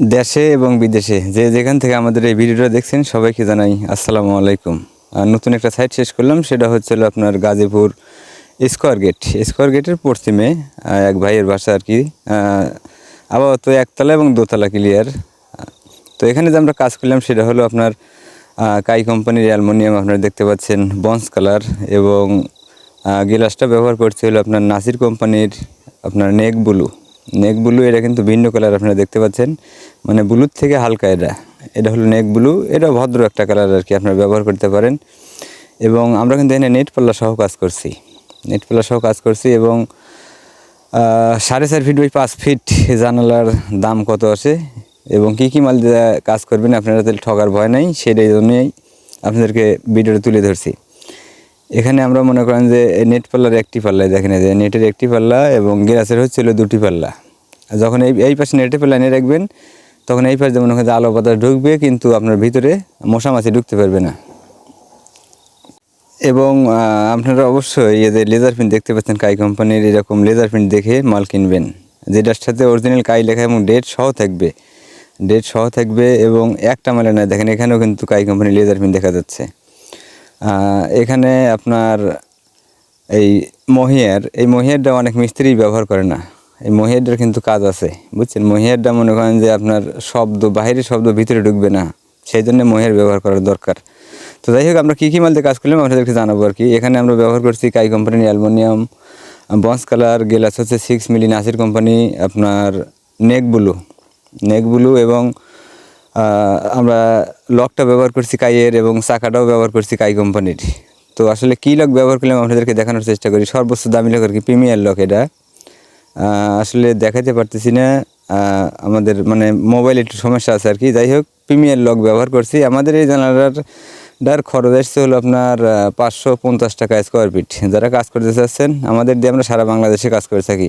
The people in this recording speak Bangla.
দেশে এবং বিদেশে। যে যেখান থেকে আমাদের এই ভিডিওটা দেখছেন, সবাইকে জানাই আসসালামু আলাইকুম। আর নতুন একটা সাইট শেষ করলাম, সেটা হচ্ছিল আপনার গাজীপুর স্কোয়ার গেট স্কোয়ার গেটের পশ্চিমে এক ভাইয়ের বাসা আর কি আপাতত একতলা এবং দোতলা ক্লিয়ার তো এখানে যে আমরা কাজ করলাম, সেটা হলো আপনার কাই কোম্পানির অ্যালমোনিয়াম, আপনারা দেখতে পাচ্ছেন বন্স কালার এবং গ্লাসটা ব্যবহার করছে হলো আপনার নাসির কোম্পানির আপনার নেক ব্লু। নেক ব্লু, এটা কিন্তু ভিন্ন কালার আপনারা দেখতে পাচ্ছেন। মানে ব্লুর থেকে হালকা এটা। এটা হলো নেক ব্লু, এটা ভদ্র একটা কালার আর কি আপনারা ব্যবহার করতে পারেন। এবং আমরা কিন্তু এখানে নেট পাল্লা সহ কাজ করছি। নেট পাল্লা সহ কাজ করছি এবং সাড়ে চার ফিট বাই পাঁচ ফিট জানালার দাম কত আছে এবং কী কী মাল কাজ করবেন আপনারা তাহলে ঠকার ভয় নাই, সেটাই জন্যই আপনাদেরকে ভিডিওটা তুলে ধরছি। এখানে আমরা মনে করেন যে নেট পাল্লার একটি পাল্লায় দেখেন যে নেটের একটি পাল্লা এবং গ্যাসের হচ্ছিল দুটি পাল্লা। যখন এই এই পাশে নেটের পাল্লা এনে রাখবেন, তখন এই পাশে মনে করেন যে আলো বাতাস ঢুকবে, কিন্তু আপনার ভিতরে মশা মাছি ঢুকতে পারবে না। এবং আপনারা অবশ্যই এদের লেজার প্রিন্ট দেখতে পাচ্ছেন কাই কোম্পানির এরকম লেজার প্রিন্ট দেখে মাল কিনবেন। যেটার সাথে অরিজিনাল কাই লেখা এবং ডেট সহ থাকবে। ডেট সহ থাকবে এবং একটা মালে নয়, দেখেন এখানেও কিন্তু কাই কোম্পানির লেজার প্রিন্ট দেখা যাচ্ছে। এখানে আপনার এই মহিয়ার, এই মহিয়ারটা অনেক মিস্ত্রি ব্যবহার করে না। এই মহিয়ারটার কিন্তু কাজ আছে, বুঝছেন? মহিয়ারটা মনে করেন যে আপনার শব্দ, বাহিরের শব্দ ভিতরে ঢুকবে না। সেই জন্য মহিয়ার ব্যবহার করার দরকার। তো যাই হোক, আমরা কী কী মালতে কাজ করলাম আপনাদেরকে জানাব আর কি। এখানে আমরা ব্যবহার করছি কাই কোম্পানির অ্যালমোনিয়াম, বন্স কালার, গেলাস হচ্ছে সিক্স মিলি নাসির কোম্পানি, আপনার নেক ব্লু। নেক ব্লু এবং আমরা লকটা ব্যবহার করছি কাইয়ের এবং চাকাটাও ব্যবহার করছি কাই কোম্পানির। তো আসলে কী লক ব্যবহার করলাম আপনাদেরকে দেখানোর চেষ্টা করি। সর্বোচ্চ দামি লক আর কি, প্রিমিয়ার লক এটা। আসলে দেখাতে পারতেছি না। আমাদের মানে মোবাইল একটু সমস্যা আছে আর কি। যাই হোক, প্রিমিয়ার লক ব্যবহার করছি। আমাদের এই জানালার ডার খরচ আসছে হলো আপনার পাঁচশো পঞ্চাশ টাকা স্কোয়ার ফিট যারা কাজ করতে চাচ্ছেন, আমাদের দিয়ে আমরা সারা বাংলাদেশে কাজ করে থাকি।